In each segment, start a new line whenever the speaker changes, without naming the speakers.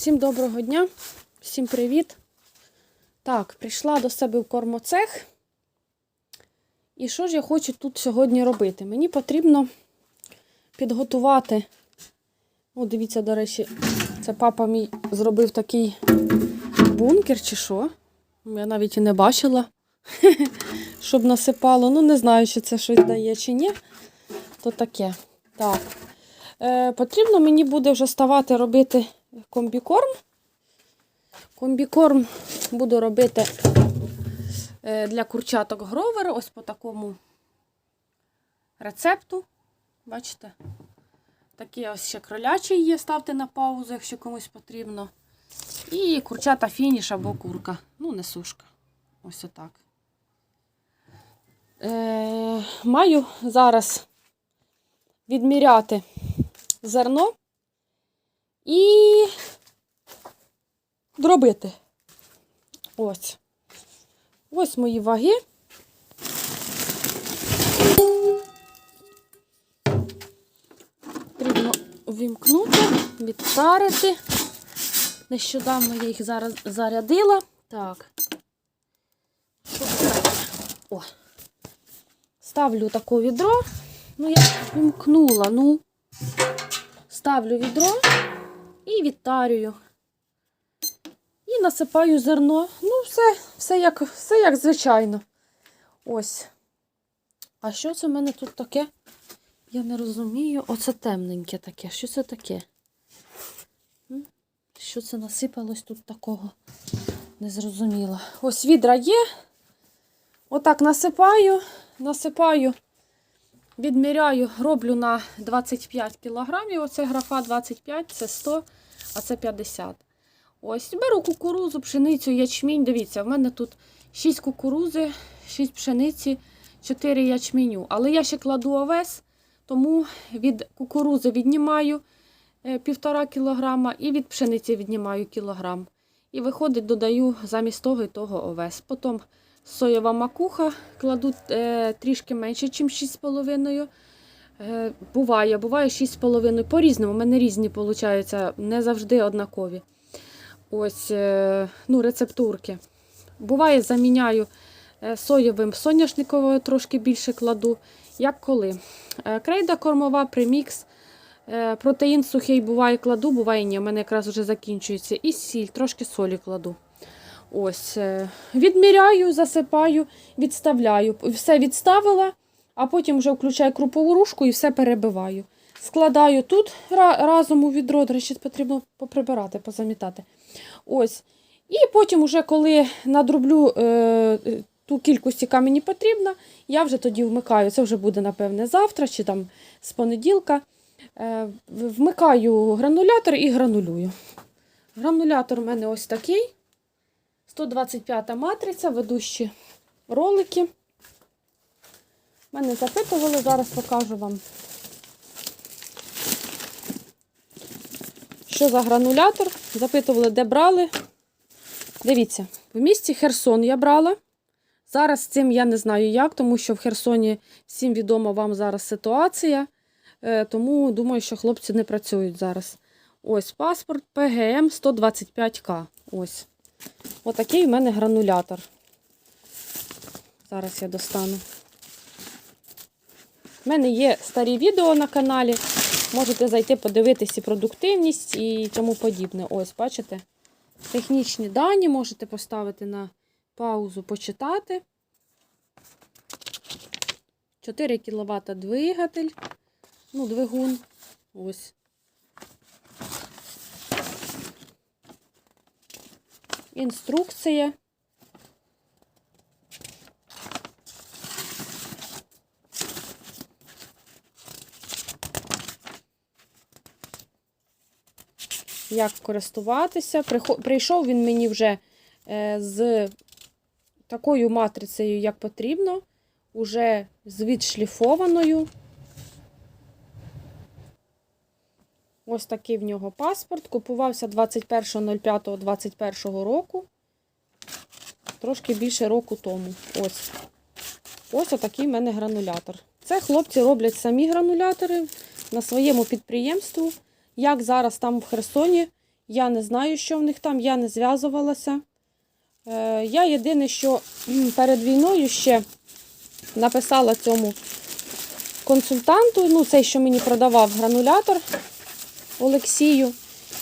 Всім доброго дня, всім привіт. Так, прийшла до себе в кормоцех. І що ж я хочу тут сьогодні робити? Мені потрібно підготувати. О, дивіться, до речі, це папа мій зробив такий бункер чи що. Я навіть і не бачила, щоб насипало. Ну, не знаю, чи це щось дає чи ні. То таке. Так. Е, потрібно мені буде вже ставати робити комбікорм. Комбікорм буду робити е, для курчаток гровер, ось по такому рецепту. Бачите? Такі ось ще кролячий є, ставте на паузу, якщо комусь потрібно. І курчата фініш або курка. Ну, не сушка. Ось отак. Е, маю зараз відміряти зерно і дробити. Ось. Ось мої ваги. Потрібно вімкнути, відтарити. Нещодавно я їх зараз зарядила. Так. О. Ставлю таке відро. Ну, я вімкнула, ну. Ставлю відро і відтарюю. І насипаю зерно. Ну, все, все як, все як звичайно. Ось. А що це в мене тут таке? Я не розумію. Оце темненьке таке. Що це таке? Що це насипалось тут такого? Не зрозуміла. Ось відра є. Отак насипаю, насипаю, відміряю, роблю на 25 кілограмів. Оце графа 25, це 100, а це 50. Ось, беру кукурузу, пшеницю, ячмінь. Дивіться, в мене тут 6 кукурузи, 6 пшениці, 4 ячменю. Але я ще кладу овес, тому від кукурузи віднімаю е, півтора кілограма і від пшениці віднімаю кілограм. І виходить, додаю замість того і того овес. Потім соєва макуха кладу е, трішки менше, ніж 6,5. Е, буває, буває 6,5. По-різному, у мене різні, виходить, не завжди однакові. Ось, е, ну, рецептурки. Буває, заміняю е, соєвим соняшниковою, трошки більше кладу. Як коли. Е, крейда кормова, премікс. Е, Протеїн сухий буває кладу, буває ні. У мене якраз вже закінчується. І сіль, трошки солі кладу. Ось, е, Відміряю, засипаю, відставляю. Все відставила, а потім вже включаю крупову рушку і все перебиваю. Складаю тут разом у відро, до речі, потрібно поприбирати, позамітати. Ось. І потім, уже коли надроблю е, ту кількість, яка мені потрібна, я вже тоді вмикаю. Це вже буде, напевне, завтра чи там з понеділка. Е, вмикаю гранулятор і гранулюю. Гранулятор у мене ось такий. 125 матриця, ведущі ролики. Мене запитували, зараз покажу вам. Що за гранулятор? Запитували, де брали. Дивіться, в місті Херсон я брала. Зараз цим я не знаю як, тому що в Херсоні всім відома вам зараз ситуація. Е, Тому думаю, що хлопці не працюють зараз. Ось паспорт ПГМ 125К. Ось. Отакий в мене гранулятор. Зараз я достану. У мене є старі відео на каналі. Можете зайти подивитись і продуктивність і тому подібне. Ось, бачите? Технічні дані можете поставити на паузу, почитати. 4 кВт двигатель. Ну, двигун. Ось. Інструкція. Як користуватися. Прийшов він мені вже е, з такою матрицею, як потрібно, уже з відшліфованою. Ось такий в нього паспорт. Купувався 21.05.21 року. Трошки більше року тому. Ось. Ось отакий в мене гранулятор. Це хлопці роблять самі гранулятори на своєму підприємстві. Як зараз там в Херсоні Я не знаю, що в них там, я не зв'язувалася. Е, я єдине, що перед війною ще написала цьому консультанту, ну, цей, що мені продавав гранулятор Олексію,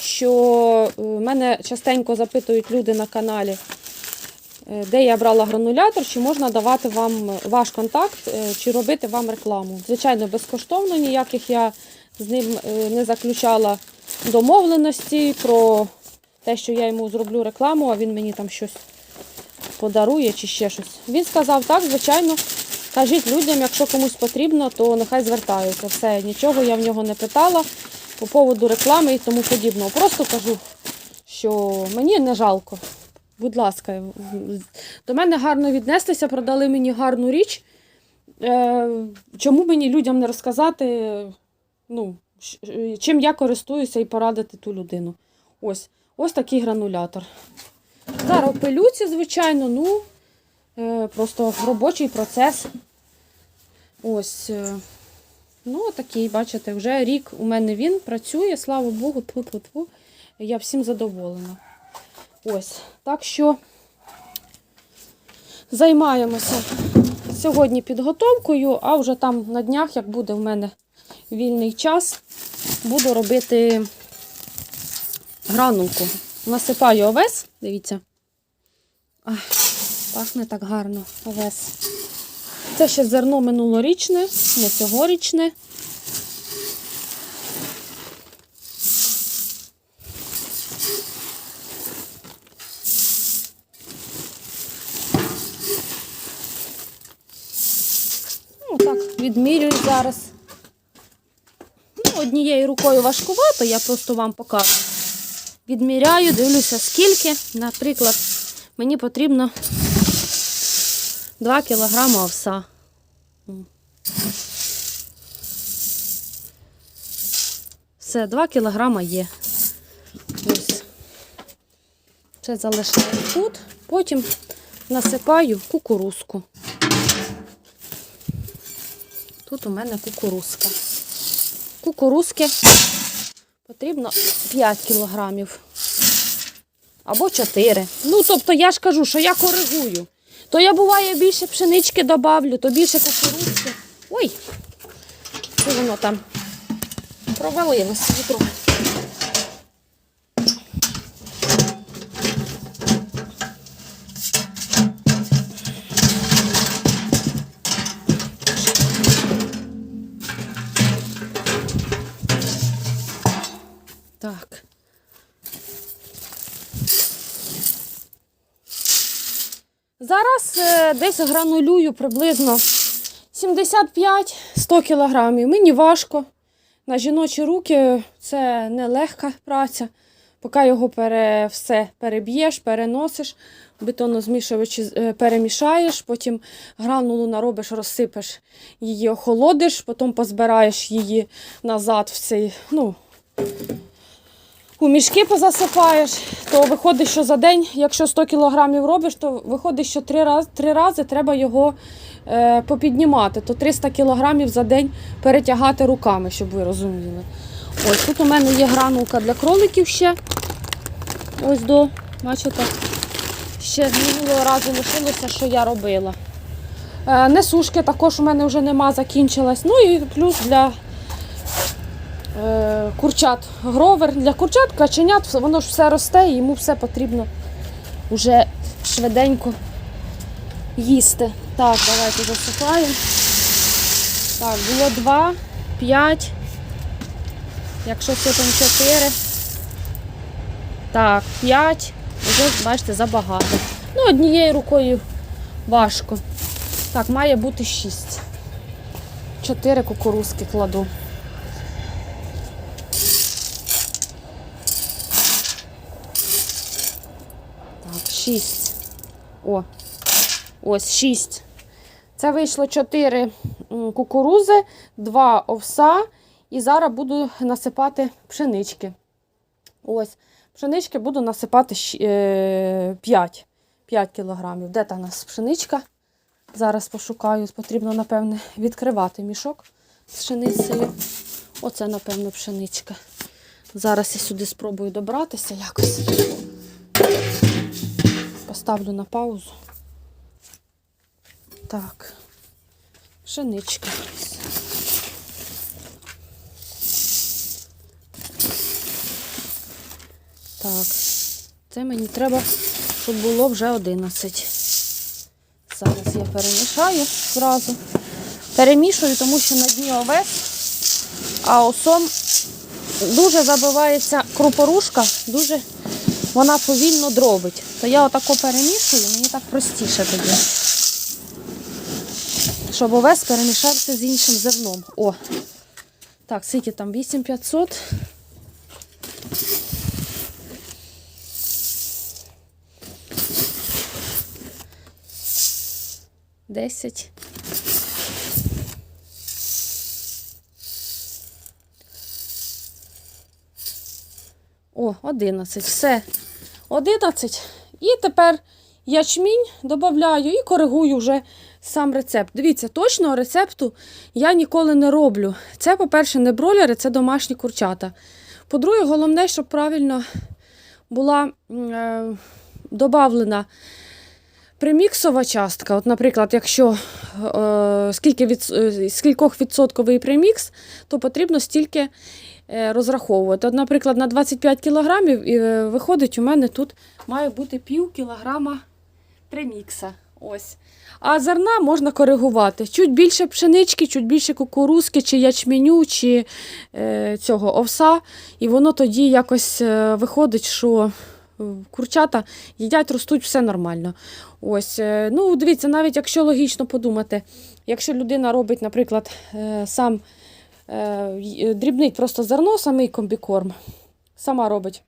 що е, мене частенько запитують люди на каналі, е, де я брала гранулятор, чи можна давати вам ваш контакт, чи робити вам рекламу. Звичайно, безкоштовно, ніяких я з ним е, не заключала домовленості про те, що я йому зроблю рекламу, а він мені там щось подарує чи ще щось. Він сказав, так, звичайно, кажіть людям, якщо комусь потрібно, то нехай звертаються. Все, нічого я в нього не питала по поводу реклами і тому подібного. Просто кажу, що мені не жалко. Будь ласка, до мене гарно віднестися, продали мені гарну річ. Е, чому мені людям не розказати, ну, чим я користуюся і порадити ту людину? Ось, ось такий гранулятор. Зараз в пилюці, звичайно, ну, е, просто робочий процес. Ось. е, Ну, такий, бачите, вже рік у мене він працює, слава Богу, тьфу-тьфу-тьфу. Я всім задоволена. Ось. Так що займаємося сьогодні підготовкою, а вже там на днях, як буде в мене вільний час, буду робити гранулку. Насипаю овес, дивіться. Ах, пахне так гарно овес. Це ще зерно минулорічне, не цьогорічне. Ну, так, відмірюю зараз. Однією рукою важкувато, я просто вам покажу. Відміряю, дивлюся, скільки. Наприклад, мені потрібно 2 кг овса. Все, 2 кг є. Ось. Це залишаю тут. Потім насипаю кукурузку. Тут у мене кукурузка. Кукурузки потрібно 5 кілограмів. Або 4. Ну, тобто я ж кажу, що я коригую. То я буває більше пшенички добавлю, то більше кукурудзки. Ой, що воно там провалилося відро. Десь гранулюю приблизно 75-100 кілограмів. Мені важко. На жіночі руки це нелегка праця. Поки його пере, все переб'єш, переносиш, бетонозмішувачі е, перемішаєш, потім гранулу наробиш, розсипеш її, охолодиш, потім позбираєш її назад в цей, ну, у мішки позасипаєш, то виходить, що за день, якщо 100 кілограмів робиш, то виходить, що три рази, три рази треба його е, попіднімати. То 300 кілограмів за день перетягати руками, щоб ви розуміли. Ось тут у мене є гранулка для кроликів ще. Ось до, бачите, ще з минулого разу лишилося, що я робила. Е, несушки також у мене вже нема, закінчилась. Ну і плюс для курчат гровер. Для курчат, каченят, воно ж все росте, і йому все потрібно вже швиденько їсти. Так, давайте засипаємо. Так, було 2, 5. Якщо сипемо 4. Так, 5. Вже, бачите, забагато. Ну, однією рукою важко. Так, має бути 6. 4 кукурузки кладу. Так, 6. О, ось 6. Це вийшло 4 кукурузи, 2 овса. І зараз буду насипати пшенички. Ось, пшенички буду насипати 5. 5 кілограмів. Де та у нас пшеничка? Зараз пошукаю. Потрібно, напевне, відкривати мішок з пшеницею. Оце, напевно, пшеничка. Зараз я сюди спробую добратися якось. Поставлю на паузу. Так. Пшеничка. Так. Це мені треба, щоб було вже 11. Зараз я перемішаю зразу. Перемішую, тому що на дні овес, а осом дуже забивається крупорушка, дуже вона повільно дробить. То я отако перемішую, мені так простіше тоді. Щоб овес перемішався з іншим зерном. О! Так, скільки там? 8500. Десять. О, 11. Все. 11. І тепер ячмінь додаю і коригую вже сам рецепт. Дивіться, точного рецепту я ніколи не роблю. Це, по-перше, не бройлери, це домашні курчата. По-друге, головне, щоб правильно була е, додавлена приміксова частка. От, наприклад, якщо е, скільки від, е, скількох відсотковий примікс, то потрібно стільки е, розраховувати. От, наприклад, на 25 кілограмів е, виходить, у мене тут має бути пів кілограма примікса. Ось. А зерна можна коригувати. Чуть більше пшенички, чуть більше кукурузки, чи ячменю, чи е, цього овса. І воно тоді якось е, виходить, що е, курчата їдять, ростуть, все нормально. Ось, е, ну, дивіться, навіть якщо логічно подумати, якщо людина робить, наприклад, е, сам е, дрібнить просто зерно, самий комбікорм, сама робить.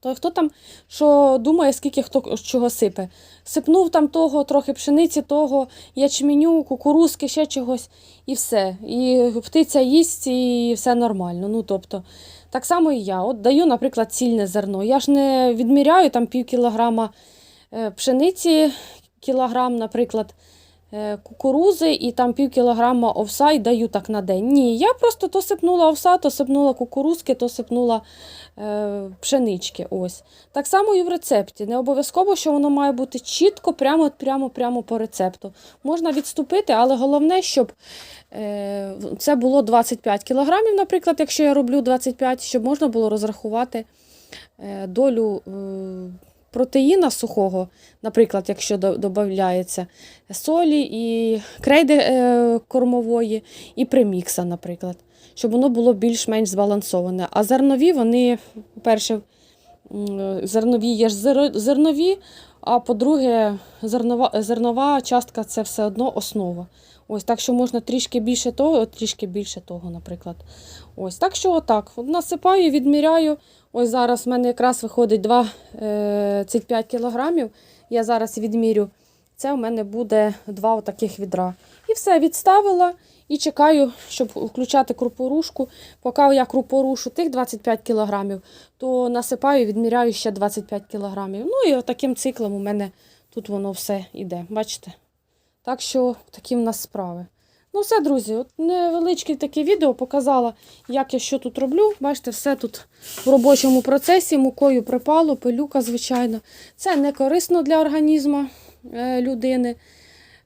То хто там що думає, скільки хто чого сипе? Сипнув там того, трохи пшениці, того, ячменю, кукурузки, ще чогось, і все. І птиця їсть, і все нормально. Ну, тобто, так само і я. От даю, наприклад, цільне зерно. Я ж не відміряю там пів кілограма е, пшениці, кілограм, наприклад, е, кукурузи і там пів кілограма овса і даю так на день. Ні, я просто то сипнула овса, то сипнула кукурузки, то сипнула е, пшенички. Ось. Так само і в рецепті. Не обов'язково, що воно має бути чітко, прямо, прямо, прямо по рецепту. Можна відступити, але головне, щоб е, це було 25 кілограмів, наприклад, якщо я роблю 25, щоб можна було розрахувати е, долю е, протеїна сухого, наприклад, якщо додається солі і крейди е, кормової, і примікса, наприклад, щоб воно було більш-менш збалансоване. А зернові, вони, по-перше, зернові є ж зернові, а по-друге, зернова, зернова частка це все одно основа. Ось так що можна трішки більше того, трішки більше того, наприклад. Ось так що отак. Насипаю, відміряю. Ось зараз в мене якраз виходить 25 кілограмів. Я зараз відмірю. Це у мене буде два отаких відра. І все, відставила і чекаю, щоб включати крупорушку. Поки я крупорушу тих 25 кілограмів, то насипаю, відміряю ще 25 кілограмів. Ну і таким циклом у мене тут воно все йде. Бачите? Так що такі в нас справи. Ну, все, друзі, невеличке таке відео показала, як я що тут роблю. Бачите, все тут в робочому процесі, мукою припало, пилюка, звичайно. Це не корисно для організму е, людини.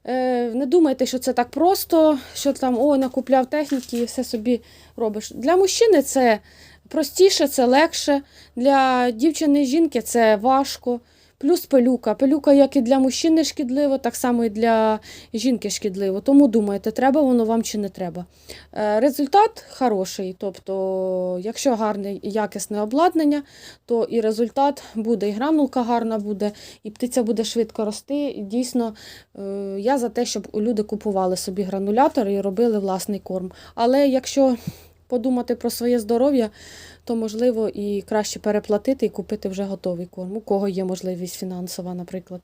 Е, не думайте, що це так просто, що там о, накупляв техніки і все собі робиш. Для мужчини це простіше, це легше. Для дівчини жінки це важко. Плюс пилюка. Пилюка як і для мужчини шкідливо, так само і для жінки шкідливо. Тому думайте, треба воно вам чи не треба. Е, Результат хороший. Тобто, якщо гарне і якісне обладнання, то і результат буде, і гранулка гарна буде, і птиця буде швидко рости. Дійсно, е, я за те, щоб люди купували собі гранулятори і робили власний корм. Але якщо подумати про своє здоров'я, то можливо і краще переплатити і купити вже готовий корм. У кого є можливість фінансова, наприклад.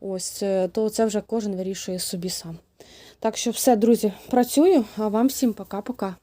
Ось, е, то це вже кожен вирішує собі сам. Так що все, друзі, працюю, а вам всім пока-пока.